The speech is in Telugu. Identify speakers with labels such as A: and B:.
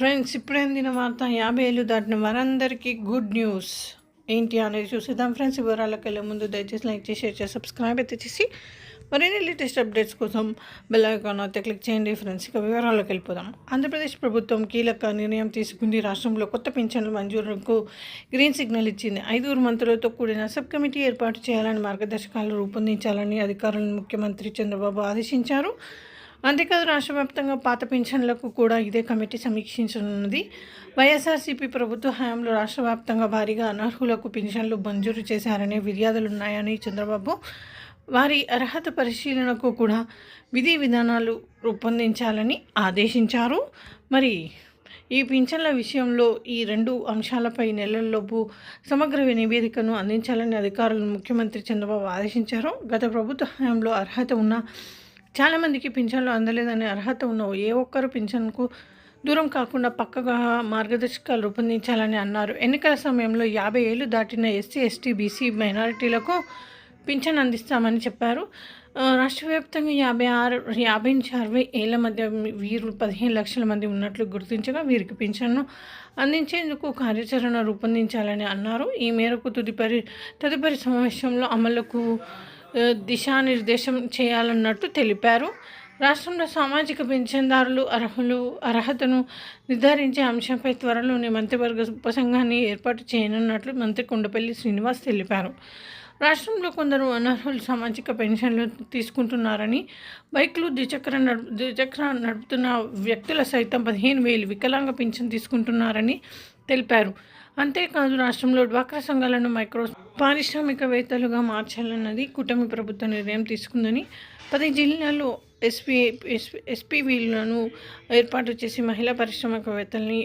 A: ఫ్రెండ్స్ ఇప్పుడైంది వార్త? యాభై ఏళ్ళు దాటిన వారందరికీ గుడ్ న్యూస్. ఏంటి అనేది చూసేద్దాం. ఫ్రెండ్స్ వివరాలకు వెళ్ళే ముందు దయచేసి లైక్ చేసి షేర్ చేసి సబ్స్క్రైబ్ అయితే చేసి మరిన్ని లేటెస్ట్ అప్డేట్స్ కోసం బెల్ ఐకాన్ అయితే క్లిక్ చేయండి. ఫ్రెండ్స్ ఇక వివరాలకు వెళ్ళిపోదాం. ఆంధ్రప్రదేశ్ ప్రభుత్వం కీలక నిర్ణయం తీసుకుంది. రాష్ట్రంలో కొత్త పింఛన్ల మంజూరుకు గ్రీన్ సిగ్నల్ ఇచ్చింది. ఐదుగురు మంత్రులతో కూడిన సబ్ కమిటీ ఏర్పాటు చేయాలని మార్గదర్శకాలు రూపొందించాలని అధికారులను ముఖ్యమంత్రి చంద్రబాబు ఆదేశించారు. అంతేకాదు రాష్ట్ర వ్యాప్తంగా పాత పింఛన్లకు కూడా ఇదే కమిటీ సమీక్షించనున్నది. వైఎస్ఆర్సీపీ ప్రభుత్వ హయాంలో రాష్ట్ర వ్యాప్తంగా భారీగా అనర్హులకు పింఛన్లు మంజూరు చేశారనే ఫిర్యాదులున్నాయని చంద్రబాబు. వారి అర్హత పరిశీలనకు కూడా విధి విధానాలు రూపొందించాలని ఆదేశించారు. మరి ఈ పింఛన్ల విషయంలో ఈ రెండు అంశాలపై నెలల్లోపు సమగ్ర నివేదికను అందించాలని అధికారులను ముఖ్యమంత్రి చంద్రబాబు ఆదేశించారు. గత ప్రభుత్వ హయాంలో అర్హత ఉన్న చాలామందికి పింఛన్లు అందలేదని అర్హత ఉన్న ఏ ఒక్కరు పింఛన్కు దూరం కాకుండా పక్కగా మార్గదర్శకాలు రూపొందించాలని అన్నారు. ఎన్నికల సమయంలో యాభై ఏళ్ళు దాటిన ఎస్సీ ఎస్టీ బీసీ మైనారిటీలకు పింఛన్ అందిస్తామని చెప్పారు. రాష్ట్ర వ్యాప్తంగా యాభై ఆరు యాభై నుంచి అరవై ఏళ్ళ మధ్య వీరు పదిహేను లక్షల మంది ఉన్నట్లు గుర్తించగా వీరికి పింఛన్ను అందించేందుకు కార్యాచరణ రూపొందించాలని అన్నారు. ఈ మేరకు తుదిపరి తదుపరి సమావేశంలో అమలుకు దిశానిర్దేశం చేయాలన్నట్టు తెలిపారు. రాష్ట్రంలో సామాజిక పింఛన్దారులు అర్హులు అర్హతను నిర్ధారించే అంశంపై త్వరలోనే మంత్రివర్గ ఉపసంఘాన్ని ఏర్పాటు చేయనున్నట్లు మంత్రి కొండపల్లి శ్రీనివాస్ తెలిపారు. రాష్ట్రంలో కొందరు అనర్హులు సామాజిక పెన్షన్లు తీసుకుంటున్నారని బైక్లు ద్విచక్ర నడు ద్విచక్ర నడుపుతున్న వ్యక్తుల సైతం పదిహేను వేలు వికలాంగ పింఛన్ తీసుకుంటున్నారని తెలిపారు. అంతేకాదు రాష్ట్రంలో డ్వాక్రా సంఘాలను మైక్రో పారిశ్రామికవేత్తలుగా మార్చాలన్నది కూటమి ప్రభుత్వ నిర్ణయం తీసుకుందని పది జిల్లాల్లో ఎస్పీ ఎస్పీవీలను ఏర్పాటు చేసి మహిళా పారిశ్రామికవేత్తల్ని